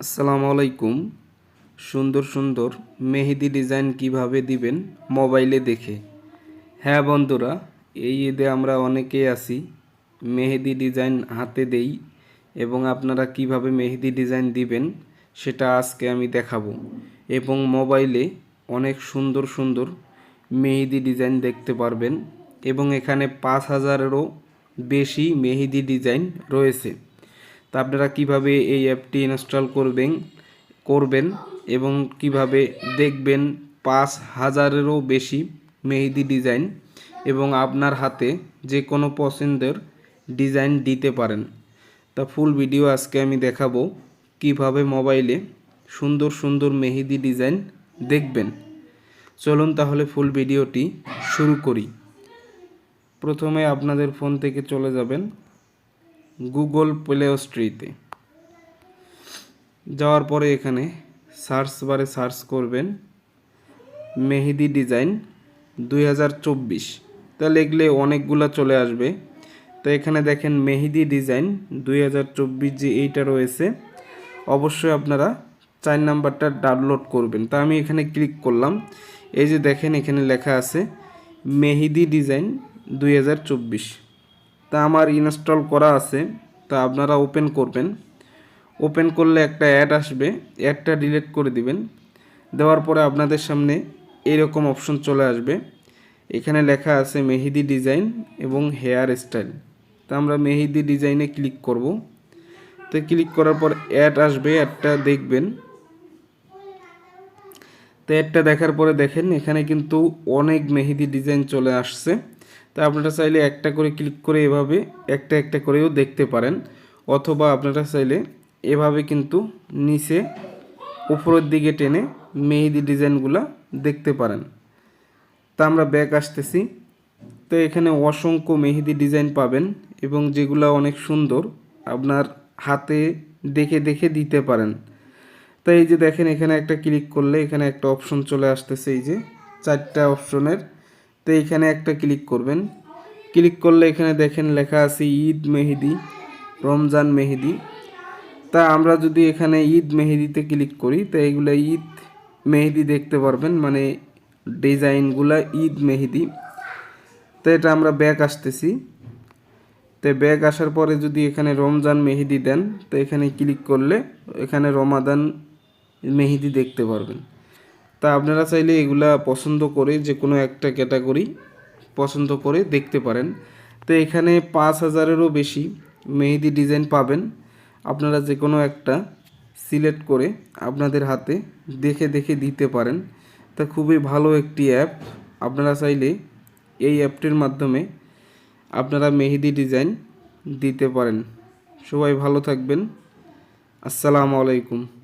আসসালামু আলাইকুম। সুন্দর সুন্দর মেহেদি ডিজাইন কীভাবে দিবেন মোবাইলে দেখে। হ্যাঁ বন্ধুরা, এই ঈদে আমরা অনেকেই আছি, মেহেদি ডিজাইন হাতে দেই এবং আপনারা কীভাবে মেহেদি ডিজাইন দিবেন সেটা আজকে আমি দেখাবো এবং মোবাইলে অনেক সুন্দর সুন্দর মেহেদি ডিজাইন দেখতে পারবেন এবং এখানে পাঁচ হাজারেরও বেশি মেহেদি ডিজাইন রয়েছে। তা আপনারা কীভাবে এই অ্যাপটি ইনস্টল করবেন করবেন এবং কীভাবে দেখবেন পাঁচ হাজারেরও বেশি মেহেদি ডিজাইন এবং আপনার হাতে যে কোনো পছন্দের ডিজাইন দিতে পারেন। তা ফুল ভিডিও আজকে আমি দেখাবো কীভাবে মোবাইলে সুন্দর সুন্দর মেহেদি ডিজাইন দেখবেন। চলুন তাহলে ফুল ভিডিওটি শুরু করি। প্রথমে আপনাদের ফোন থেকে চলে যাবেন। গুগল প্লে স্টোরিতে যাওয়ার পরে এখানে সার্চ বারে সার্চ করবেন মেহেদি ডিজাইন দুই হাজার চব্বিশ। তা লিখলে অনেকগুলা চলে আসবে। তো এখানে দেখেন মেহেদি ডিজাইন দুই হাজার চব্বিশ যে এইটা রয়েছে। অবশ্যই আপনারা চার নাম্বারটা ডাউনলোড করবেন। তা আমি এখানে ক্লিক করলাম। এই যে দেখেন এখানে লেখা আছে মেহেদি ডিজাইন দুই হাজার চব্বিশ। তা আমার ইনস্টল করা আছে, তা আপনারা ওপেন করবেন। ওপেন করলে একটা অ্যাড আসবে, অ্যাডটা ডিলিট করে দিবেন। দেওয়ার পরে আপনাদের সামনে এরকম অপশন চলে আসবে। এখানে লেখা আছে মেহেদি ডিজাইন এবং হেয়ার স্টাইল। তা আমরা মেহেদি ডিজাইনে ক্লিক করব। তো ক্লিক করার পর অ্যাড আসবে, অ্যাডটা দেখবেন। তো অ্যাডটা দেখার পরে দেখেন, এখানে কিন্তু অনেক মেহেদি ডিজাইন চলে আসছে। তা আপনারা চাইলে একটা করে ক্লিক করে এভাবে একটা একটা করেও দেখতে পারেন। অথবা আপনারা চাইলে এভাবে কিন্তু নিচে উপরের দিকে টেনে মেহেদি ডিজাইনগুলো দেখতে পারেন। তা আমরা ব্যাক আসতেছি। তো এখানে অসংখ্য মেহেদি ডিজাইন পাবেন এবং যেগুলো অনেক সুন্দর আপনার হাতে দেখে দেখে দিতে পারেন। তো এই যে দেখেন এখানে একটা ক্লিক করলে এখানে একটা অপশন চলে আসতেছে। এই যে চারটা অপশনের তো এখানে একটা ক্লিক করবেন। ক্লিক করলে এখানে দেখেন লেখা আছে ঈদ মেহেদি, রমজান মেহেদি। তা আমরা যদি এখানে ঈদ মেহেদিতে ক্লিক করি, তো এইগুলো ঈদ মেহেদি দেখতে পারবেন মানে ডিজাইনগুলা ঈদ মেহেদি। তো এটা আমরা ব্যাক আসতেছি। তো ব্যাগ আসার পরে যদি এখানে রমজান মেহেদি দেন, তো এখানে ক্লিক করলে এখানে রমাদান মেহেদি দেখতে পারবেন। তা আপনারা চাইলে এগুলা পছন্দ করে যে কোনো একটা ক্যাটাগরি পছন্দ করে দেখতে পারেন। তো এখানে পাঁচ হাজারেরও বেশি মেহেদি ডিজাইন পাবেন। আপনারা যে কোনো একটা সিলেক্ট করে আপনাদের হাতে দেখে দেখে দিতে পারেন। তা খুবই ভালো একটি অ্যাপ। আপনারা চাইলে এই অ্যাপটির মাধ্যমে আপনারা মেহেদি ডিজাইন দিতে পারেন। সবাই ভালো থাকবেন। আসসালামু আলাইকুম।